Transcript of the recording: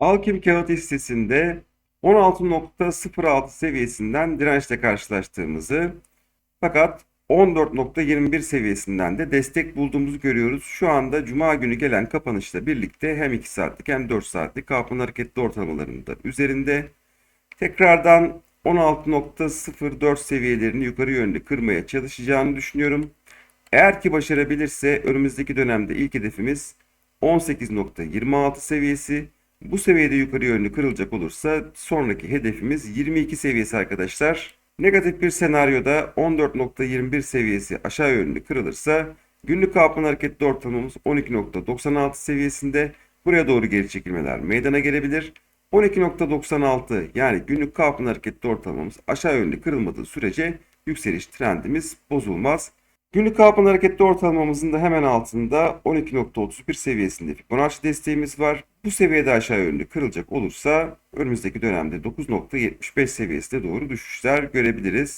Alkim kağıt hissesinde 16.06 seviyesinden dirençle karşılaştığımızı fakat 14.21 seviyesinden de destek bulduğumuzu görüyoruz. Şu anda Cuma günü gelen kapanışla birlikte hem 2 saatlik hem 4 saatlik kalkman hareketli ortalamalarının üzerinde. Tekrardan 16.04 seviyelerini yukarı yönlü kırmaya çalışacağını düşünüyorum. Eğer ki başarabilirse önümüzdeki dönemde ilk hedefimiz 18.26 seviyesi. Bu seviyede yukarı yönlü kırılacak olursa sonraki hedefimiz 22 seviyesi arkadaşlar. Negatif bir senaryoda 14.21 seviyesi aşağı yönlü kırılırsa günlük kalkman hareketli ortalamamız 12.96 seviyesinde buraya doğru geri çekilmeler meydana gelebilir. 12.96 yani günlük kalkman hareketli ortalamamız aşağı yönlü kırılmadığı sürece yükseliş trendimiz bozulmaz. Günlük kalkman hareketli ortalamamızın da hemen altında 12.31 seviyesinde Fibonacci desteğimiz var. Bu seviyede aşağı yönlü kırılacak olursa önümüzdeki dönemde 9.75 seviyesine doğru düşüşler görebiliriz.